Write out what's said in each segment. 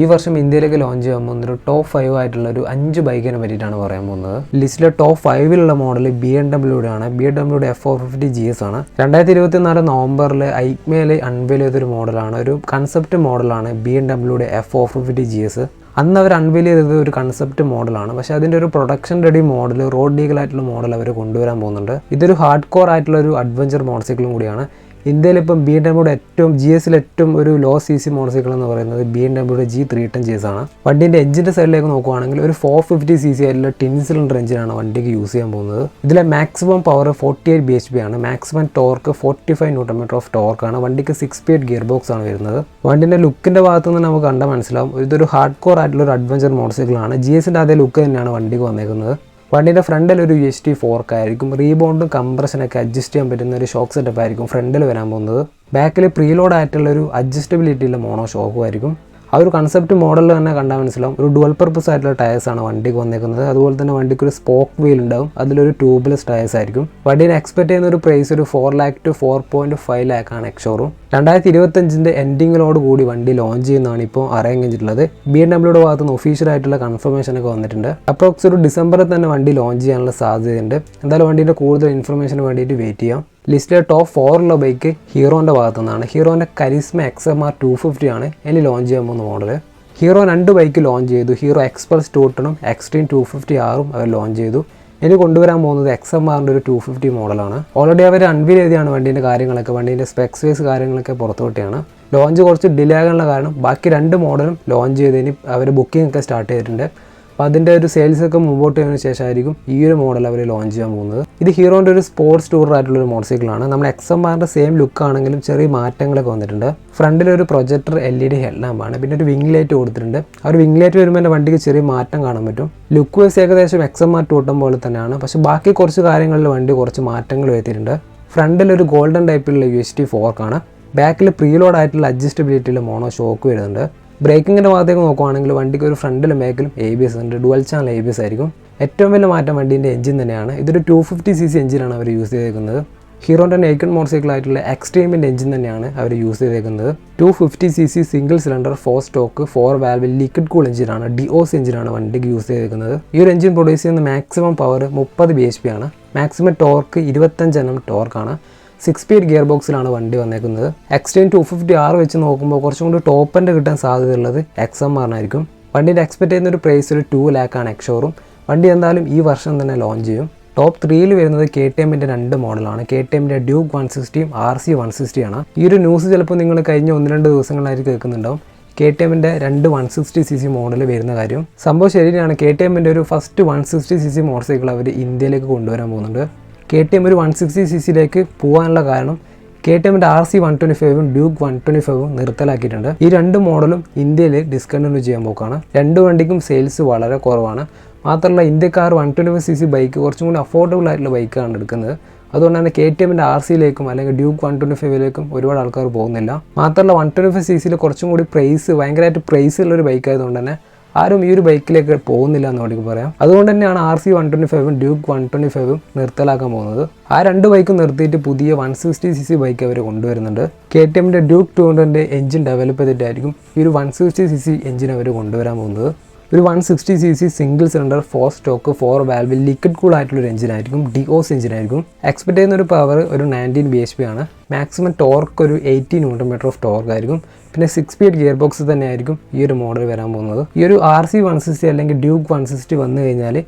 ഈ വർഷം ഇന്ത്യയിലേക്ക് ലോഞ്ച് ചെയ്യാൻ പോകുന്ന ഒരു ടോപ്പ് ഫൈവ് ആയിട്ടുള്ള ഒരു അഞ്ച് ബൈക്കിനെ പറ്റിയിട്ടാണ് പറയാൻ പോകുന്നത്. ലിസ്റ്റിലെ ടോപ്പ് ഫൈവിലുള്ള മോഡൽ ബി എം ഡബ്ല്യൂടെ ആണ്. B M ഡബ്ല്യൂടെ F four fifty G S ആണ്. രണ്ടായിരത്തി ഇരുപത്തി നാല് നവംബറിൽ ഐക്മേൽ അൺവെയിൽ ചെയ്തൊരു മോഡലാണ് ഒരു കൺസെപ്റ്റ് മോഡലാണ് B M ഡബ്ല്യൂടെ F four fifty G S അന്ന് അവർ അൺവീൽ ചെയ്തത് ഒരു കൺസെപ്റ്റ് മോഡലാണ് പക്ഷേ അതിന്റെ ഒരു production ready model road legal ആയിട്ടുള്ള മോഡൽ അവർ കൊണ്ടുവരാൻ പോകുന്നുണ്ട്. ഇതൊരു ഹാർഡ് കോർ ആയിട്ടുള്ള ഒരു അഡ്വഞ്ചർ മോട്ടോർ സൈക്കിളും കൂടിയാണ്. ഇന്ത്യയിൽ ഇപ്പം ബി എം ഡബ്ല്യൂടെ ഏറ്റവും ജി എസിൽ ഏറ്റവും ഒരു low C C motorcycle എന്ന് പറയുന്നത് ബി എം ഡബ്ല്യൂടെ ജി ത്രീ ടെൻ ജി ആണ്. വണ്ടിന്റെ എഞ്ചിന്റെ സൈഡിലേക്ക് നോക്കുവാണെങ്കിൽ ഒരു ഫോർ ഫിഫ്റ്റി സി സി ആയിട്ടുള്ള ടിൻ സിലിണ്ടർ എഞ്ചിനാണ് വണ്ടിക്ക് യൂസ് ചെയ്യാൻ പോകുന്നത്. ഇതിലെ maximum power forty eight B H P ആണ്. Maximum torque forty five newton metre of torque ആണ്. വണ്ടിക്ക് സിക്സ് സ്പീഡ് ഗിയർ ബോക്സ് ആണ് വരുന്നത്. വണ്ടിന്റെ ലുക്കിന്റെ ഭാഗത്ത് നിന്ന് നമുക്ക് കണ്ടാൽ മനസ്സിലാവും. ഇതൊരു ഹാർഡ് കോർ ആയിട്ടുള്ള ഒരു അഡ്വഞ്ചർ മോട്ടോർ സൈക്കിളാണ് ജി എസിന്റെ അതേ ലുക്ക് തന്നെയാണ് വണ്ടിക്ക് വന്നേക്കുന്നത്. വണ്ടിയുടെ ഫ്രണ്ടിൽ ഒരു യു എസ് ടി ഫോർക്ക് ആയിരിക്കും. റീബൗണ്ടും കംപ്രഷനൊക്കെ അഡ്ജസ്റ്റ് ചെയ്യാൻ പറ്റുന്ന ഒരു ഷോക്ക് സെറ്റപ്പ് ആയിരിക്കും ഫ്രണ്ടിൽ വരാൻ പോകുന്നത്. ബാക്കിൽ പ്രീലോഡ് ആയിട്ടുള്ള ഒരു അഡ്ജസ്റ്റബിലിറ്റിയുള്ള മോണോ ഷോക്കും ആയിരിക്കും. ആ ഒരു കൺസെപ്റ്റ് മോഡലിൽ തന്നെ കണ്ടാൽ മനസ്സിലാവും. ഒരു ഡുവൽ പർപ്പസ് ആയിട്ടുള്ള ടയേഴ്സ് ആണ് വണ്ടിക്ക് വന്നേക്കുന്നത്. അതുപോലെ തന്നെ വണ്ടിക്ക് ഒരു സ്പോക്ക് വീൽ ഉണ്ടാവും. അതിലൊരു ട്യൂബ്ലെസ് ടയേഴ്സ് ആയിരിക്കും. വണ്ടീനെ എക്സ്പെക്ട് ചെയ്യുന്ന ഒരു പ്രൈസ് ഒരു four lakh two four point five lakh ആണ് എക്സോറും രണ്ടായിരത്തി ഇരുപത്തഞ്ചിന്റെ എൻഡിങ്ങിലോട് കൂടി വണ്ടി ലോഞ്ച് ചെയ്യുന്നതാണ് ഇപ്പോൾ അറിയാൻ കഴിഞ്ഞിട്ടുള്ളത് ബി എം ഡബ്ല്യൂടെ ഭാഗത്ത് നിന്ന് ഒഫീഷ്യൽ ആയിട്ടുള്ള കൺഫർമേഷൻ ഒക്കെ വന്നിട്ടുണ്ട്. അപ്രോക്സ് ഒരു ഡിസംബറിൽ തന്നെ വണ്ടി ലോഞ്ച് ചെയ്യാനുള്ള സാധ്യതയുണ്ട്. എന്തായാലും വണ്ടിന്റെ കൂടുതൽ ഇൻഫർമേഷന് വേണ്ടിയിട്ട് വെയിറ്റ് ചെയ്യാം. ലിസ്റ്റിലെ ടോപ്പ് ഫോറിലുള്ള ബൈക്ക് ഹീറോന്റെ ഭാഗത്തു നിന്നാണ് ഹീറോന്റെ Karizma X M R two fifty ആണ് ഇനി ലോഞ്ച് ചെയ്യാൻ പോകുന്ന മോഡൽ ഹീറോ രണ്ട് ബൈക്ക് ലോഞ്ച് ചെയ്തു. ഹീറോ എക്സ്പ്രസ് ടൂട്ടണും എക്സ്ട്രീം ടു ഫിഫ്റ്റി ആറും അവർ ലോഞ്ച് ചെയ്തു. ഇനി കൊണ്ടുവരാൻ പോകുന്നത് എക്സ് എം ആറിന്റെ ഒരു ടു ഫിഫ്റ്റി മോഡലാണ് ഓൾറെഡി അവർ അൺവീൽ ചെയ്താണ് വണ്ടീന്റെ കാര്യങ്ങളൊക്കെ. വണ്ടീന്റെ സ്പെക്സ് വൈസ് കാര്യങ്ങളൊക്കെ പുറത്തുവിട്ടിയാണ് ലോഞ്ച് കുറച്ച് ഡിലേ ആകാനുള്ള കാരണം ബാക്കി രണ്ട് മോഡലും ലോഞ്ച് ചെയ്തതിന് അവർ ബുക്കിംഗ് ഒക്കെ സ്റ്റാർട്ട് ചെയ്തിട്ടുണ്ട്. അപ്പോൾ അതിന്റെ ഒരു സെയിൽസ് ഒക്കെ മുമ്പോട്ട് ചെയ്യുന്നതിന് ശേഷമായിരിക്കും ഈ ഒരു മോഡൽ അവർ ലോഞ്ച് ചെയ്യാൻ പോകുന്നത്. ഇത് ഹീറോന്റെ ഒരു സ്പോർട്സ് ടൂർ ആയിട്ടുള്ള ഒരു മോട്ടോർ സൈക്കിളാണ് നമ്മൾ എക്സ് എം ആറിന്റെ സെയിം ലുക്ക് ആണെങ്കിലും ചെറിയ മാറ്റങ്ങളൊക്കെ വന്നിട്ടുണ്ട്. ഫ്രണ്ടിൽ ഒരു projector L E D head ലാമ്പാണ് പിന്നെ ഒരു വിങ് ലൈറ്റ് കൊടുത്തിട്ടുണ്ട്. ആ ഒരു വിങ് ലൈറ്റ് വരുമ്പോൾ എന്റെ വണ്ടിക്ക് ചെറിയ മാറ്റം കാണാൻ പറ്റും. ലുക്ക് വൈസ് ഏകദേശം എക്സ് എം ആർ ടൂട്ടം പോലെ തന്നെയാണ്. പക്ഷേ ബാക്കി കുറച്ച് കാര്യങ്ങളിൽ വണ്ടി കുറച്ച് മാറ്റങ്ങൾ വരുത്തിയിട്ടുണ്ട്. ഫ്രണ്ടിൽ ഒരു ഗോൾഡൻ ടൈപ്പിലുള്ള യു എസ് ടി ഫോർക്കാണ് ബാക്കിൽ പ്രീലോഡ് ആയിട്ടുള്ള അഡ്ജസ്റ്റബിലിറ്റിയിൽ മോണോ ഷോക്ക് വരുന്നുണ്ട്. ബ്രേക്കിങ്ങിന്റെ ഭാഗത്തേക്ക് നോക്കുവാണെങ്കിൽ വണ്ടിക്ക് ഒരു ഫ്രണ്ടിലും ബാക്കിലും എ ബി എസ് ഉണ്ട്. Dual channel A B S ആയിരിക്കും. ഏറ്റവും വലിയ മാറ്റം വണ്ടീന്റെ എഞ്ചിൻ തന്നെയാണ്. ഇതൊരു ടു ഫിഫ്റ്റി സി സി എഞ്ചിനാണ് അവർ യൂസ് ചെയ്തേക്കുന്നത്. ഹീറോന്റെ നേക്കൺ മോട്ടോർ ആയിട്ടുള്ള എക്സ്ട്രീമിന്റെ എഞ്ചിൻ തന്നെയാണ് അവർ യൂസ് ചെയ്തേക്കുന്നത്. Two fifty C C single cylinder four stroke four valve liquid cool എഞ്ചിനാണ് ഡി ഓസ് എഞ്ചിനാണ് വണ്ടിക്ക് യൂസ് ചെയ്തേക്കുന്നത്. ഈ ഒരു എഞ്ചിൻ പ്രൊഡ്യൂസ് ചെയ്യുന്ന മാക്സിമം പവർ മുപ്പത് ബി എച്ച് പി ആണ്. മാക്സിമം ടോർക്ക് ഇരുപത്തഞ്ച് എണ്ണം ടോർക്കാണ് സിക്സ് സ്പീഡ് ഗിയർ ബോക്സിലാണ് വണ്ടി വന്നേക്കുന്നത്. എക്സ്റ്റൈൻ ടു ഫിഫ്റ്റി ആറ് വെച്ച് നോക്കുമ്പോൾ കുറച്ചും കൂടി ടോപ്പ് എൻഡ് കിട്ടാൻ സാധ്യതയുള്ളത് എക്സ് എം ആറിനായിരിക്കും വണ്ടിന്റെ എക്സ്പെക്ട് ചെയ്യുന്ന ഒരു പ്രൈസ് ഒരു ടു ലാക്കാണ് എക്സോറും വണ്ടി എന്തായാലും ഈ വർഷം തന്നെ ലോഞ്ച് ചെയ്യും. ടോപ്പ് ത്രീയിൽ വരുന്നത് കെ ടി എമ്മിന്റെ രണ്ട് മോഡലാണ് കെ ടി എമ്മിന്റെ ഡ്യൂക്ക് വൺ സിക്സ്റ്റിയും ആർ സി വൺ സിക്സ്റ്റിയാണ് ഈ ഒരു ന്യൂസ് ചിലപ്പോൾ നിങ്ങൾ കഴിഞ്ഞ ഒന്ന് രണ്ട് ദിവസങ്ങളായിട്ട് കേൾക്കുന്നുണ്ടാവും. കെ ടി എമ്മിന്റെ രണ്ട് one sixty C C model വരുന്ന കാര്യം. സംഭവം ശരിയാണ് കെ ടി എമ്മിന്റെ ഒരു first one sixty C C motorcycle അവർ ഇന്ത്യയിലേക്ക് കൊണ്ടുവരാൻ പോകുന്നുണ്ട്. കെ ടി എം ഒരു വൺ സിക്സ്റ്റി സി സിയിലേക്ക് പോകാനുള്ള കാരണം കെ ടി എമ്മിന്റെ ആർ സി വൺ ട്വന്റി ഫൈവും ഡ്യൂക്ക് വൺ ട്വന്റി ഫൈവും നിർത്തലാക്കിയിട്ടുണ്ട്. ഈ രണ്ട് മോഡലും ഇന്ത്യയിൽ ഡിസ്കണ്ടിന്യൂ ചെയ്യാൻ പോക്കാണ്. രണ്ട് വണ്ടിക്കും സെയിൽസ് വളരെ കുറവാണ്. മാത്രമല്ല ഇന്ത്യക്കാർ one twenty five C C bike കുറച്ചും കൂടി അഫോർഡബിൾ ആയിട്ടുള്ള ബൈക്കാണ് എടുക്കുന്നത്. അതുകൊണ്ട് തന്നെ കെ ടി എമ്മിന്റെ ആർ സിയിലേക്കും അല്ലെങ്കിൽ ഡ്യൂക്ക് വൺ ട്വന്റി ഫൈവിലേക്കും ഒരുപാട് ആൾക്കാർ പോകുന്നില്ല. മാത്രമല്ല വൺ ട്വന്റി ഫൈവ് സി സിയിൽ കുറച്ചും കൂടി പ്രൈസ് ഭയങ്കരമായിട്ട് പ്രൈസ് ഉള്ളൊരു ബൈക്കായതുകൊണ്ട് തന്നെ ആരും ഈ ഒരു ബൈക്കിലേക്ക് പോകുന്നില്ല എന്ന് വേണമെങ്കിൽ പറയാം. അതുകൊണ്ട് തന്നെയാണ് ആർ സി വൺ ട്വന്റി ഫൈവും ഡ്യൂക്ക് വൺ ട്വന്റി ഫൈവും നിർത്തലാക്കാൻ പോകുന്നത്. ആ രണ്ട് ബൈക്കും നിർത്തിയിട്ട് പുതിയ one sixty C C bike അവർ കൊണ്ടുവരുന്നുണ്ട്. കെ ടി എമ്മിന്റെ ഡ്യൂക്ക് ടു ഹൺഡ്രഡിന്റെ എഞ്ചിൻ ഡെവലപ്പ് ചെയ്തിട്ടായിരിക്കും ഈ ഒരു one sixty C C engine അവർ കൊണ്ടുവരാൻ പോകുന്നത്. ഒരു one sixty C C single cylinder four stroke four valve liquid cool ആയിട്ടുള്ള ഒരു എഞ്ചിനായിരിക്കും ഡി ഓസ് എഞ്ചിനായിരിക്കും എക്സ്പെക്ട് ചെയ്യുന്ന ഒരു പവർ ഒരു നയന്റീൻ ബി എച്ച് പി ആണ്. മാക്സിമം ടോർക്ക് ഒരു eighteen newton metre of torque ആയിരിക്കും. പിന്നെ സിക്സ് സ്പീഡ് ഗിയർ ബോക്സ് തന്നെയായിരിക്കും ഈ ഒരു മോഡൽ വരാൻ പോകുന്നത്. ഈ ഒരു ആർ സി വൺ സിക്സ്റ്റി അല്ലെങ്കിൽ ഡ്യൂക്ക് വൺ സിക്സ്റ്റി വന്നു കഴിഞ്ഞാൽ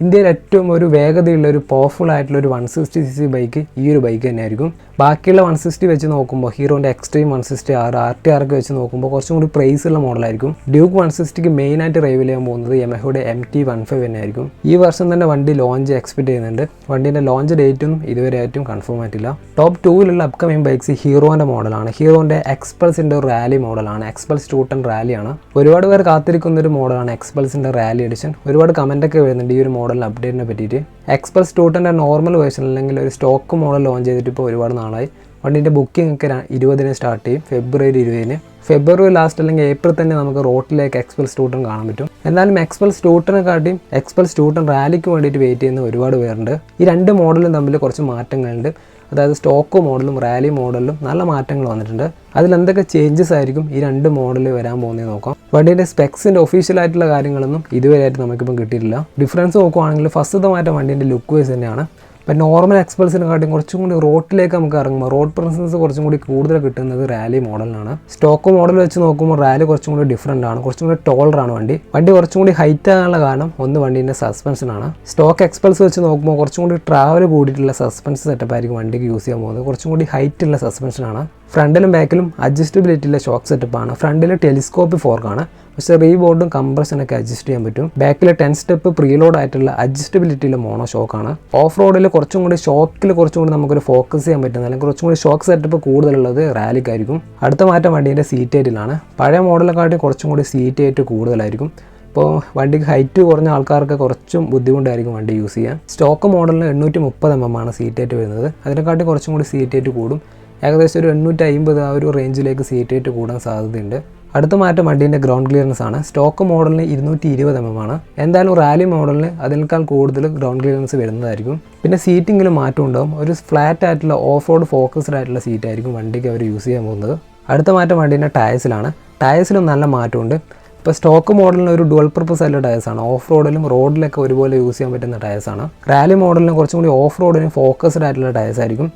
ഇന്ത്യയിൽ ഏറ്റവും ഒരു വേഗതയുള്ള ഒരു പവർഫുൾ ആയിട്ടുള്ള ഒരു one sixty C C bike ഈ ഒരു ബൈക്ക് തന്നെയായിരിക്കും. ബാക്കിയുള്ള വൺ സിക്സ്റ്റി വെച്ച് നോക്കുമ്പോൾ ഹീറോന്റെ Xtreme one sixty R R T ആർക്ക് വെച്ച് നോക്കുമ്പോൾ കുറച്ചും കൂടി പ്രൈസ് ഉള്ള മോഡലായിരിക്കും ഡ്യൂക്ക് വൺ സിക്സ്റ്റിക്ക് മെയിനായിട്ട് റൈവൽ ചെയ്യാൻ പോകുന്നത് യമഹയുടെ എം ടി വൺ ഫൈവ് തന്നെയായിരിക്കും. ഈ വർഷം തന്നെ വണ്ടി ലോഞ്ച് എക്സ്പെക്ട് ചെയ്യുന്നുണ്ട്. വണ്ടീന്റെ ലോഞ്ച് ഡേറ്റും ഇതുവരെ ആയിട്ടും കൺഫേം ആയിട്ടില്ല. ടോപ്പ് ടൂവിലുള്ള അപ്കമിങ് ബൈക്സ് ഹീറോന്റെ മോഡലാണ് ഹീറോന്റെ എക്സ്പൾസിന്റെ ഒരു റാലി മോഡലാണ് എക്സ്പൾസ് ടൂട്ടൺ റാലിയാണ് ഒരുപാട് പേർ കാത്തിരിക്കുന്ന ഒരു മോഡലാണ് എക്സ്പൾസിന്റെ റാലി എഡിഷൻ ഒരുപാട് കമന്റൊക്കെ വരുന്നുണ്ട് ഈ ഒരു മോഡലിന് അപ്ഡേറ്റിനെ പറ്റിയിട്ട് എക്സ്പ്രസ് ടൂട്ടന്റെ നോർമൽ വേർഷൻ അല്ലെങ്കിൽ ഒരു സ്റ്റോക്ക് മോഡൽ ലോഞ്ച് ചെയ്തിട്ട് ഇപ്പോൾ ഒരുപാട് നാളായി. വണ്ടിന്റെ ബുക്കിംഗ് ഒക്കെ ഇരുപതിന് സ്റ്റാർട്ട് ചെയ്യും. ഫെബ്രുവരി ഇരുപതിന്. ഫെബ്രുവരി ലാസ്റ്റ് അല്ലെങ്കിൽ ഏപ്രിൽ തന്നെ നമുക്ക് റോട്ടിലേക്ക് എക്സ്പ്രസ് ടൂട്ടൺ കാണാൻ പറ്റും. എന്നാലും എക്സ്പ്രസ് കാട്ടിയും എക്സ്പ്രസ് ടൂട്ടൺ റാലിക്ക് വേണ്ടിയിട്ട് വെയിറ്റ് ചെയ്യുന്ന ഒരുപാട് പേരുണ്ട്. ഈ രണ്ട് മോഡലും തമ്മിൽ കുറച്ച് മാറ്റങ്ങളുണ്ട്. അതായത് സ്റ്റോക്ക് മോഡലും റാലി മോഡലിലും നല്ല മാറ്റങ്ങൾ വന്നിട്ടുണ്ട്. അതിൽ എന്തൊക്കെ ചേഞ്ചസ് ആയിരിക്കും ഈ രണ്ട് മോഡലിൽ വരാൻ പോകുന്നത് നോക്കാം. വണ്ടിയുടെ സ്പെക്സിന്റെ ഒഫീഷ്യൽ ആയിട്ടുള്ള കാര്യങ്ങളൊന്നും ഇതുവരെയായിട്ട് നമുക്കിപ്പം കിട്ടിയിട്ടില്ല. ഡിഫറൻസ് നോക്കുവാണെങ്കിൽ ഫസ്റ്റത്തെ മാറ്റം വണ്ടീന്റെ ലുക്ക് വൈസ് തന്നെയാണ്. ഇപ്പം നോർമൽ എക്സ്പൾസിനെക്കാട്ടും കുറച്ചും കൂടി റോട്ടിലേക്ക് നമുക്ക് ഇറങ്ങുമ്പോൾ റോഡ് പ്രസൻസ് കുറച്ചും കൂടി കൂടുതൽ കിട്ടുന്നത് റാലി മോഡലിനാണ് സ്റ്റോക്ക് മോഡൽ വെച്ച് നോക്കുമ്പോൾ റാലി കുറച്ചും കൂടി ഡിഫറന്റ് ആണ്. കുറച്ചും കൂടി ടോളറാണ് വണ്ടി. വണ്ടി കുറച്ചും കൂടി ഹൈറ്റ് ആകാനുള്ള കാരണം ഒന്ന് വണ്ടീന്റെ സസ്പെൻഷനാണ് സ്റ്റോക്ക് എക്സ്പൾസ് വെച്ച് നോക്കുമ്പോൾ കുറച്ചും കൂടി ട്രാവൽ കൂടിയിട്ടുള്ള സസ്പെൻസ് സെറ്റപ്പ് ആയിരിക്കും വണ്ടിക്ക് യൂസ് ചെയ്യാൻ പോകുന്നത്. കുറച്ചും കൂടി ഹൈറ്റ് ഉള്ള സസ്പെൻഷനാണ് ഫ്രണ്ടിലും ബാക്കിലും അഡ്ജസ്റ്റബിലിറ്റിയുള്ള ഷോക്ക് സെറ്റപ്പാണ് ഫ്രണ്ടിൽ ടെലിസ്കോപ്പ് ഫോർക്കാണ് പക്ഷേ റീബോർഡും കംപ്രഷനൊക്കെ അഡ്ജസ്റ്റ് ചെയ്യാൻ പറ്റും. ബാക്കിൽ ടെൻ സ്റ്റെപ്പ് പ്രീലോഡ് ആയിട്ടുള്ള അഡ്ജസ്റ്റബിലിറ്റിയിലെ മോണോ ഷോക്കാണ് ഓഫ് റോഡിൽ കുറച്ചും കൂടി ഷോക്കിൽ കുറച്ചും കൂടി നമുക്കൊരു ഫോക്കസ് ചെയ്യാൻ പറ്റുന്ന അല്ലെങ്കിൽ കുറച്ചും കൂടി ഷോക്ക് സെറ്റപ്പ് കൂടുതലുള്ളത് റാലിക്കായിരിക്കും അടുത്ത മാറ്റം വണ്ടീന്റെ സീറ്റ് ഹൈറ്റിലാണ് പഴയ മോഡലെക്കാട്ടി കുറച്ചും കൂടി സീറ്റ് ഹൈറ്റ് കൂടുതലായിരിക്കും. ഇപ്പോൾ വണ്ടിക്ക് ഹൈറ്റ് കുറഞ്ഞ ആൾക്കാർക്ക് കുറച്ചും ബുദ്ധിമുട്ടായിരിക്കും വണ്ടി യൂസ് ചെയ്യാൻ. സ്റ്റോക്ക് മോഡലിന് എണ്ണൂറ്റി മുപ്പത് എം എം ആണ് സീറ്റ് ഹൈറ്റ് വരുന്നത്. അതിനെക്കാട്ടി കുറച്ചും കൂടി ഹൈറ്റ് കൂടും. ഏകദേശം ഒരു എണ്ണൂറ്റി അമ്പത് ആ ഒരു റേഞ്ചിലേക്ക് സീറ്റ് ഏറ്റ് കൂടാൻ സാധ്യതയുണ്ട്. അടുത്ത മാറ്റം വണ്ടീന്റെ ഗ്രൗണ്ട് ക്ലിയറൻസ് ആണ്. സ്റ്റോക്ക് മോഡലിന് ഇരുന്നൂറ്റി ഇരുപത് എം എം ആണ്. എന്തായാലും റാലി മോഡലിന് അതിനേക്കാൾ കൂടുതൽ ഗ്രൗണ്ട് ക്ലിയറൻസ് വരുന്നതായിരിക്കും. പിന്നെ സീറ്റിങ്ങിൽ മാറ്റം ഉണ്ടാകും ഒരു ഫ്ലാറ്റ് ആയിട്ടുള്ള ഓഫ് റോഡ് ഫോക്കസ്ഡ് ആയിട്ടുള്ള സീറ്റ് ആയിരിക്കും വണ്ടിക്ക് അവർ യൂസ് ചെയ്യാൻ പോകുന്നത്. അടുത്ത മാറ്റം വണ്ടീന്റെ ടയർസിലാണ് ടയർസിലും നല്ല മാറ്റമുണ്ട്. ഇപ്പോൾ സ്റ്റോക്ക് മോഡലിന് ഒരു ഡുവൽ പർപ്പസ് ആയിട്ടുള്ള ആണ്. ഓഫ് റോഡിലും റോഡിലൊക്കെ ഒരുപോലെ യൂസ് ചെയ്യാൻ പറ്റുന്ന ടയർസാണ് റാലി മോഡലിന് കുറച്ചും കൂടി ഓഫ് റോഡിന് ഫോക്കസ്ഡ് ആയിട്ടുള്ള ടയർസ് ആയിരിക്കും.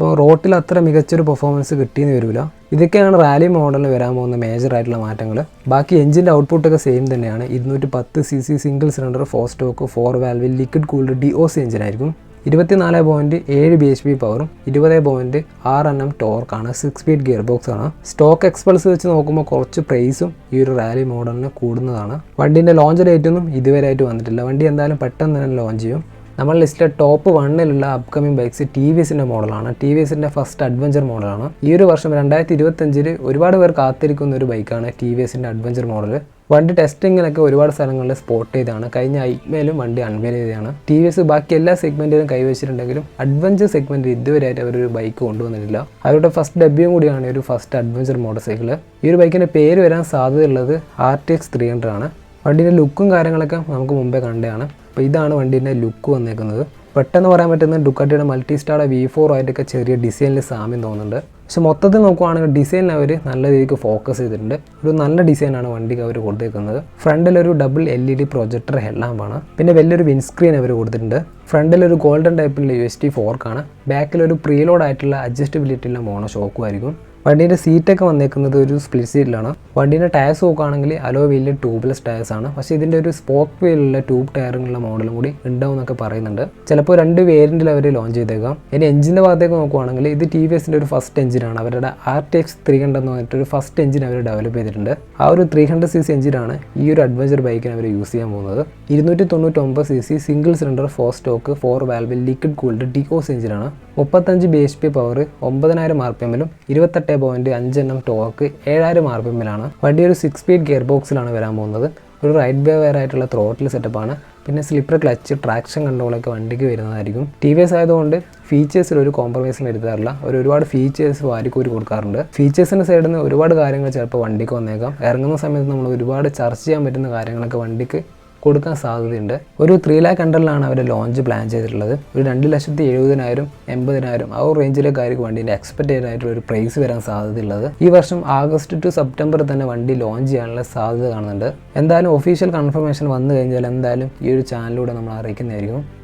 അപ്പോൾ റോട്ടിൽ അത്ര മികച്ചൊരു പെർഫോമൻസ് കിട്ടിയെന്ന് വരില്ല ഇതൊക്കെയാണ് റാലി മോഡലിൽ വരാൻ പോകുന്ന മേജർ ആയിട്ടുള്ള മാറ്റങ്ങൾ ബാക്കി എഞ്ചിന്റെ ഔട്ട്പുട്ടൊക്കെ സെയിം തന്നെയാണ്. ഇരുന്നൂറ്റി പത്ത് C C single cylinder four stroke four വാൽവിൽ liquid cooled D O C എഞ്ചിനായിരിക്കും ഇരുപത്തിനാല് പോയിന്റ് ഏഴ് ബി എച്ച് പി പവറും ഇരുപത് പോയിന്റ് ആറ് എൻ എം ടോർക്കാണ് സിക്സ് സ്പീഡ് ഗിയർ ബോക്സ് ആണ്. സ്റ്റോക്ക് എക്സ്പൾസ് വെച്ച് നോക്കുമ്പോൾ കുറച്ച് പ്രൈസും ഈ ഒരു റാലി മോഡലിന് കൂടുന്നതാണ്. വണ്ടിന്റെ ലോഞ്ച് ഡേറ്റ് ഒന്നും ഇതുവരെ ആയിട്ട് വന്നിട്ടില്ല. വണ്ടി എന്തായാലും പെട്ടെന്ന് തന്നെ ലോഞ്ച് ചെയ്യും. നമ്മൾ ലിസ്റ്റിലെ ടോപ്പ് വണ്ണിലുള്ള അപ്കമിംഗ് ബൈക്സ് ടി വി എസിന്റെ മോഡലാണ്. ടി വി എസിന്റെ ഫസ്റ്റ് അഡ്വഞ്ചർ മോഡലാണ്. ഈ ഒരു വർഷം രണ്ടായിരത്തി ഇരുപത്തഞ്ചിൽ ഒരുപാട് പേർ കാത്തിരിക്കുന്ന ഒരു ബൈക്കാണ് ടി വി എസിന്റെ അഡ്വഞ്ചർ മോഡൽ വണ്ടി ടെസ്റ്റിങ്ങിലൊക്കെ ഒരുപാട് സ്ഥലങ്ങളിൽ സ്പോട്ട് ചെയ്താണ് കഴിഞ്ഞ ഐക്മേലും വണ്ടി അൺവെയിൽ ചെയ്തതാണ്. ടി വി എസ് ബാക്കി എല്ലാ സെഗ്മെന്റിലും കൈവച്ചിട്ടുണ്ടെങ്കിലും അഡ്വഞ്ചർ സെഗ്മെന്റിൽ ഇതുവരെയായിട്ട് അവരൊരു ബൈക്ക് കൊണ്ടുവന്നിട്ടില്ല. അവരുടെ ഫസ്റ്റ് ഡബ്യൂ കൂടിയാണ് ഒരു ഫസ്റ്റ് അഡ്വഞ്ചർ മോട്ടോർ സൈക്കിൾ ഈ ഒരു ബൈക്കിന്റെ പേര് വരാൻ സാധ്യതയുള്ളത് R T X three hundred ആണ്. വണ്ടിയുടെ ലുക്കും കാര്യങ്ങളൊക്കെ നമുക്ക് മുമ്പേ കണ്ടതാണ്. അപ്പോൾ ഇതാണ് വണ്ടീന്റെ ലുക്ക് വന്നേക്കുന്നത്. പെട്ടെന്ന് പറയാൻ പറ്റുന്ന ഡുക്കാട്ടിയുടെ മൾട്ടി സ്റ്റാർ വി ഫോർ ആയിട്ടൊക്കെ ചെറിയ ഡിസൈനിൽ സാമ്യം തോന്നുന്നുണ്ട്. പക്ഷെ മൊത്തത്തിൽ നോക്കുവാണെങ്കിൽ ഡിസൈനിൽ അവർ നല്ല രീതിക്ക് ഫോക്കസ് ചെയ്തിട്ടുണ്ട്. ഒരു നല്ല ഡിസൈനാണ് വണ്ടിക്ക് അവർ കൊടുത്തേക്കുന്നത്. ഫ്രണ്ടിൽ ഒരു double L E D projector ഹെഡ്ലാമ്പാണ് പിന്നെ വലിയൊരു വിൻസ്ക്രീൻ അവർ കൊടുത്തിട്ടുണ്ട്. ഫ്രണ്ടിൽ ഒരു ഗോൾഡൻ ടൈപ്പിലുള്ള യു എസ് ടി ഫോർക്കാണ് ബാക്കിൽ ഒരു പ്രീലോഡ് ആയിട്ടുള്ള അഡ്ജസ്റ്റബിലിറ്റിയുള്ള മോണോ ഷോക്കും ആയിരിക്കും. വണ്ടീന്റെ സീറ്റൊക്കെ വന്നേക്കുന്നത് ഒരു സ്പ്ലിറ്റ് സീറ്റിലാണ് വണ്ടീന്റെ ടയർസ് നോക്കുകയാണെങ്കിൽ അലോ വീലിൽ ട്യൂബ്ലെസ് ടയർസ് ആണ്. പക്ഷേ ഇതിന്റെ ഒരു സ്പോക്ക് വീലുള്ള ട്യൂബ് ടയറുള്ള മോഡലും കൂടി ഉണ്ടാവും എന്നൊക്കെ പറയുന്നുണ്ട്. ചിലപ്പോൾ രണ്ട് വേരിയന്റിൽ അവർ ലോഞ്ച് ചെയ്തേക്കാം. ഇനി എഞ്ചിന്റെ ഭാഗത്തേക്ക് നോക്കുവാണെങ്കിൽ ഇത് ടി വി എസിന്റെ ഒരു ഫസ്റ്റ് എഞ്ചിനാണ് അവരുടെ R T X three hundred എന്ന് പറഞ്ഞിട്ട് ഒരു ഫസ്റ്റ് എഞ്ചിൻ അവർ ഡെവലപ്പ് ചെയ്തിട്ടുണ്ട്. ആ ഒരു ത്രീ ഹൺഡ്രഡ് സി സി എഞ്ചിനാണ് ഈ ഒരു അഡ്വഞ്ചർ ബൈക്കിന് അവർ യൂസ് ചെയ്യാൻ പോകുന്നത്. ഇരുന്നൂറ്റി തൊണ്ണൂറ്റൊമ്പത് C C single cylinder four stroke four valve liquid cooled ഡിക്കോസ് എഞ്ചിനാണ് മുപ്പത്തഞ്ച് ബി എച്ച് പി പവർ ഒമ്പതിനായിരം ആർ പി എമ്മിലും ഇരുപത്തെട്ട് പോയിന്റ് അഞ്ച് എണ്ണം ടോക്ക് ഏഴായിരം ആർ പി എമ്മിലാണ് വണ്ടി ഒരു സിക്സ് സ്പീഡ് ഗിയർ ബോക്സിലാണ് വരാൻ പോകുന്നത്. ഒരു റൈറ്റ് ബേ വെയർ ആയിട്ടുള്ള ത്രോട്ടിൽ സെറ്റപ്പാണ് പിന്നെ സ്ലിപ്പർ ക്ലച്ച് ട്രാക്ഷൻ കൺട്രോളൊക്കെ വണ്ടിക്ക് വരുന്നതായിരിക്കും. ടി വി എസ് ആയതുകൊണ്ട് ഫീച്ചേഴ്സിൽ ഒരു കോംപ്രമൈസും വരുത്താറില്ല. ഒരു ഒരുപാട് ഫീച്ചേഴ്സ് വാരിക്കൂരി കൊടുക്കാറുണ്ട്. ഫീച്ചേഴ്സിന്റെ സൈഡിൽ നിന്ന് ഒരുപാട് കാര്യങ്ങൾ ചിലപ്പോൾ വണ്ടിക്ക് വന്നേക്കാം. ഇറങ്ങുന്ന സമയത്ത് നമ്മൾ ഒരുപാട് ചർച്ച ചെയ്യാൻ പറ്റുന്ന കാര്യങ്ങളൊക്കെ വണ്ടിക്ക് കൊടുക്കാൻ സാധ്യതയുണ്ട്. ഒരു ത്രീ ലാക്ക് അണ്ടറിലാണ് അവർ ലോഞ്ച് പ്ലാൻ ചെയ്തിട്ടുള്ളത്. ഒരു രണ്ട് ലക്ഷത്തി എഴുപതിനായിരം എൺപതിനായിരം ആ ഒരു റേഞ്ചിലേക്കായിരിക്കും വണ്ടീന്റെ എക്സ്പെക്റ്റഡ് ആയിട്ടുള്ള ഒരു പ്രൈസ് വരാൻ സാധ്യതയുള്ളത്. ഈ വർഷം ആഗസ്റ്റ് ടു സെപ്റ്റംബർ തന്നെ വണ്ടി ലോഞ്ച് ചെയ്യാനുള്ള സാധ്യത കാണുന്നുണ്ട്. എന്തായാലും ഒഫീഷ്യൽ കൺഫർമേഷൻ വന്നു കഴിഞ്ഞാൽ എന്തായാലും ഈ ഒരു ചാനലിലൂടെ നമ്മൾ അറിയിക്കുന്നതായിരിക്കും.